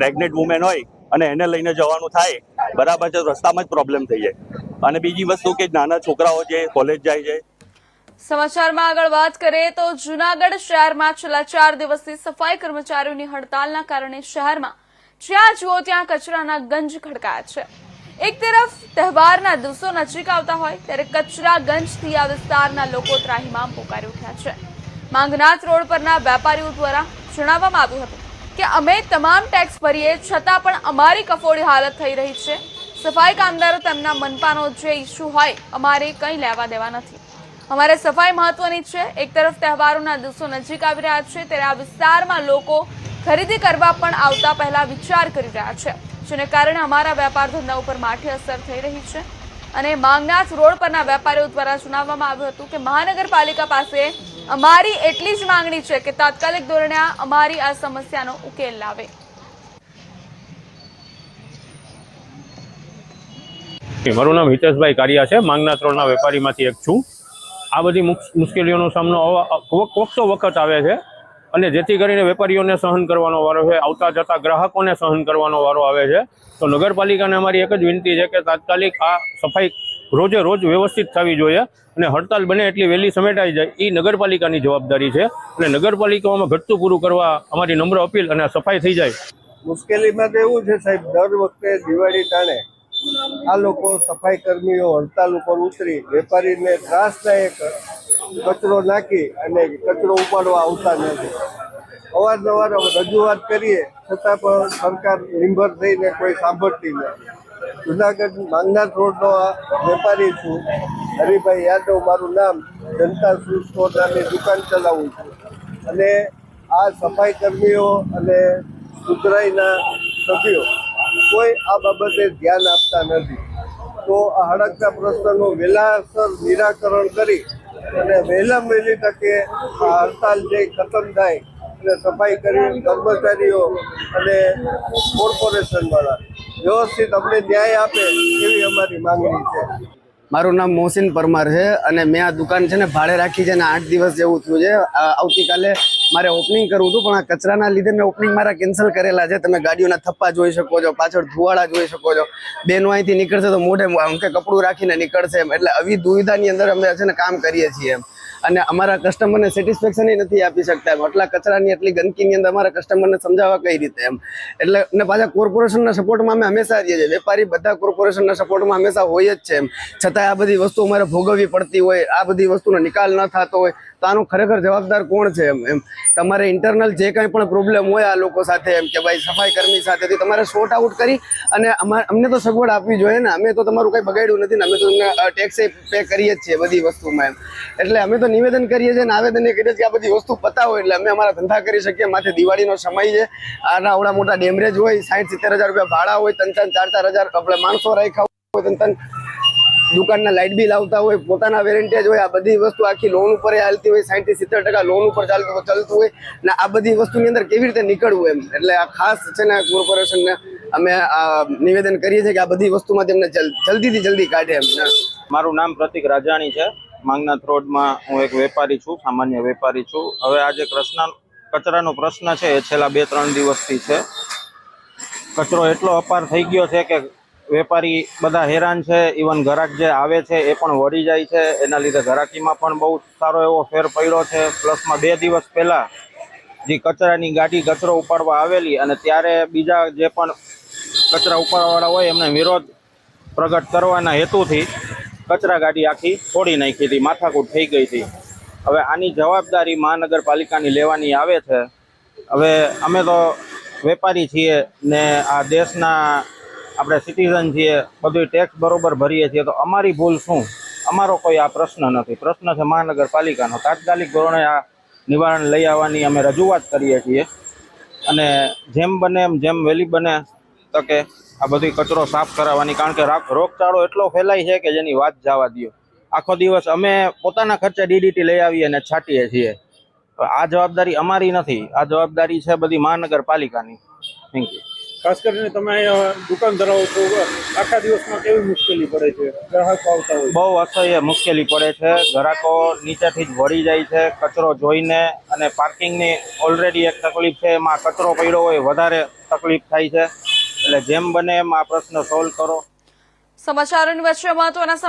Pregnant women હોય અને એને લઈને જવાનું થાય, બરાબર છે રસ્તામાં જ પ્રોબ્લેમ થઈ જાય. અને બીજી વસ્તુ કે નાના છોકરાઓ જે કોલેજ જાય છે. સમાચારમાં આગળ વાત કરીએ તો જૂનાગઢ શહેરમાં છેલ્લા ચાર દિવસથી સફાઈ કર્મચારીઓની હડતાલના કારણે શહેરમાં જ્યાં જુઓ ત્યાં કચરાના ગંજ ખડકાયા છે. એક તરફ તહેવારના દિવસો નજીક આવતા હોય, ત્યારે કચરા ગંજથી આ વિસ્તારના લોકો ત્રાહીમામ પોકારી ઉઠ્યા છે. માંગનાથ રોડ પરના વેપારીઓ દ્વારા જણાવવામાં આવ્યું હતું કે અમે તમામ ટેક્સ ભરીએ છતાં પણ અમારી કફોડી હાલત થઈ રહી છે. સફાઈ કામદારો તેમના મનપાનો જે ઇસ્યુ હોય, અમારે કંઈ લેવા દેવા નથી. અમારે સફાઈ મહત્વની છે. એક તરફ તહેવારોના દિવસો નજીક આવી રહ્યા છે, ત્યારે આ વિસ્તારમાં લોકો ખરીદી કરવા પણ આવતા પહેલા વિચાર કરી રહ્યા છે, જેને કારણે અમારા વેપાર ધંધા ઉપર માઠી અસર થઈ રહી છે. અને માંગનાથ રોડ પરના વેપારીઓ દ્વારા જણાવવામાં આવ્યું હતું કે મહાનગરપાલિકા પાસે અમારી એટલી જ માંગણી છે કે તાત્કાલિક ધોરણે અમારી આ સમસ્યાનો ઉકેલ લાવે. મારું નામ હિતેશભાઈ કારિયા છે. માંગના ત્રણના વેપારીમાંથી એક છું. આ બધી મુશ્કેલીઓનો સામનો કોકસો વખત આવે છે. અને જેથી કરીને વેપારીઓને સહન કરવાનો વારો છે, આવતા જતા ગ્રાહકોને સહન કરવાનો વારો આવે છે. તો નગરપાલિકાને અમારી એક જ વિનંતી છે કે તાત્કાલિક આ સફાઈ રોજે રોજ વ્યવસ્થિત થવી જોઈએ અને હડતાલ બને એટલી વહેલી સમેટાઈ જાય એ નગરપાલિકાની જવાબદારી છે. અને નગરપાલિકાઓમાં ઘટતું પૂરું કરવા અમારી નમ્ર અપીલ અને સફાઈ થઈ જાય. મુશ્કેલીમાં તો એવું છે સાહેબ, દર વખતે દિવાળી ટાણે આ લોકો સફાઈ કર્મીઓ, હડતાલ ઉપર ઉતરી વેપારીને ત્રાસદાયક કચરો નાખી અને કચરો ઉપાડવા આવતા નથી. અવારનવાર રજૂઆત કરીએ, છતાં પણ સરકાર નિર્ભર થઈને કોઈ સાંભળતી નથી. જુનાગઢ માંગનાથ રોડનો વેપારી છું. હરિભાઈ યાદવ મારું નામ, જનતા શૂઝ સ્ટોર દુકાન ચલાવું છું. અને આ સફાઈ કર્મીઓ અને સુધરાઈના સભ્યો, કોઈ આ બાબતે ધ્યાન આપતા નથી. તો આ હડકતા પ્રશ્નનું વહેલાસર નિરાકરણ કરી અને વહેલા વહેલી તકે આ હડતાલ જે ખતમ થાય અને સફાઈ કરી કર્મચારીઓ અને કોર્પોરેશનવાળા વ્યવસ્થિત અમને ન્યાય આપે એવી અમારી માંગણી છે. મારું નામ મોહસિન પરમાર છે અને મેં આ દુકાન છે ને ભાડે રાખી છે ને આઠ દિવસ જેવું થયું છે. આવતીકાલે મારે ઓપનિંગ કરવું હતું, પણ આ કચરાના લીધે મેં ઓપનિંગ મારા કેન્સલ કરેલા છે. તમે ગાડીઓના થપ્પા જોઈ શકો છો, પાછળ ધુવાળા જોઈ શકો છો. બેનો અહીંથી નીકળશે તો મોઢે અંકે કપડું રાખીને નીકળશે એમ. એટલે આવી દુવિધાની અંદર અમે છે ને કામ કરીએ છીએ એમ. અને અમારા કસ્ટમરને સેટિસ્ફેક્શન નથી આપી શકતા એમ. આટલા કચરાની, આટલી ગંદકીની અંદર અમારા કસ્ટમરને સમજાવવા કઈ રીતે એમ? એટલે અને પાછા કોર્પોરેશનના સપોર્ટમાં અમે હંમેશા રહીએ છીએ. વેપારી બધા કોર્પોરેશનના સપોર્ટમાં હંમેશા હોય જ છે એમ. છતાં આ બધી વસ્તુ અમારે ભોગવવી પડતી હોય, આ બધી વસ્તુનો નિકાલ ન થતો હોય, તો આનું ખરેખર જવાબદાર કોણ છે એમ? એમ, તમારે ઇન્ટરનલ જે કંઈ પણ પ્રોબ્લેમ હોય આ લોકો સાથે એમ કે ભાઈ સફાઈ કર્મી સાથેથી તમારે શોર્ટ આઉટ કરી અને અમારે અમને તો સગવડ આપવી જોઈએ ને. અમે તો તમારું કંઈ બગાડ્યું નથી ને, અમે તો તમને ટેક્સ પે કરીએ જ છીએ બધી વસ્તુમાં એમ. એટલે અમે તો નિવેદન કરીએ છીએ અને આવેદન એ કરીએ છીએ આ બધી વસ્તુ પતાવો એટલે અમે અમારા ધંધા કરી શકીએ. માથે દિવાળીનો સમય છે. આના આવડા મોટા ડેમરેજ હોય સાઠ સિત્તેર હજાર રૂપિયા ભાડા હોય, ત્રણ ત્રણ, ચાર ચાર હજાર આપણે માણસો રાખ્યા હોય, ત્રણ ત્રણ દુકાનના લાઇટ બિલ આવતા હોય, પોતાના વેરેન્ટેજ હોય, આ બધી વસ્તુ આખી લોન ઉપર હાલતી હોય સાઠથી સિત્તેર ટકા લોન ઉપર ચાલતું ચાલતું હોય. ને આ બધી વસ્તુની અંદર કેવી રીતે નીકળવું એમ? એટલે આ ખાસ છે ને કોર્પોરેશનને અમે આ નિવેદન કરીએ છીએ કે આ બધી વસ્તુમાં તેમને જલ્દીથી જલ્દી કાઢે એમ. મારું નામ પ્રતિક રાજાણી છે. માંગનાથ રોડમાં હું એક વેપારી છું, સામાન્ય વેપારી છું. હવે આજે કૃષ્ણ, કચરાનો પ્રશ્ન છે, એ છેલ્લા બે ત્રણ દિવસથી છે. કચરો એટલો અપાર થઈ ગયો છે કે વેપારી બધા હેરાન છે ઇવન ઘરાક જે આવે છે એ પણ વળી જાય છે. એના લીધે ઘરાકીમાં પણ બહુ સારો એવો ફેર પડ્યો છે. પ્લસમાં બે દિવસ પહેલાં જે કચરાની ગાડી કચરો ઉપાડવા આવેલી અને ત્યારે બીજા જે પણ કચરા ઉપાડવાવાળા હોય એમને વિરોધ પ્રગટ કરવાના હેતુથી કચરા ગાડી આખી છોડી નાખી હતી, માથાકૂટ થઈ ગઈ હતી. હવે આની જવાબદારી મહાનગરપાલિકાની લેવાની આવે છે. હવે અમે તો વેપારી છીએ ને આ દેશના આપણે સિટીઝન છીએ બધું ટેક્સ બરોબર ભરીએ છીએ, તો અમારી ભૂલ શું? અમારો કોઈ આ પ્રશ્ન નથી. પ્રશ્ન છે મહાનગરપાલિકાનો. તાત્કાલિક ધોરણે આ નિવારણ લઈ આવવાની અમે રજૂઆત કરીએ છીએ. અને જેમ બને એમ જેમ વહેલી બને તકે આ બધી કચરો સાફ કરાવવાની કારણ કે રોગચાળો એટલો ફેલાય છે કે જેની વાત જવા દ્યો. આખો દિવસ અમે પોતાના ખર્ચે ડીડીટી લઈ આવીએ અને છાંટીએ છીએ. આ જવાબદારી અમારી નથી. આ જવાબદારી છે બધી મહાનગરપાલિકાની. થેન્ક યુ ખાસ કરીને તમે દુકાન ધરાવો છો આખા દિવસમાં કેવી મુશ્કેલી પડે છે? ગ્રાહકો આવતા હોય બહુ અસહ્ય મુશ્કેલી પડે છે. ગ્રાહકો નીચેથી જ વળી જાય છે કચરો જોઈને અને અને પાર્કિંગની ઓલરેડી એક તકલીફ છે. એમાં કચરો પડ્યો હોય વધારે તકલીફ થાય છે. એટલે જેમ બને એમ આ પ્રશ્ન સોલ્વ કરો. સમાચારોની વચ્ચે મહત્વના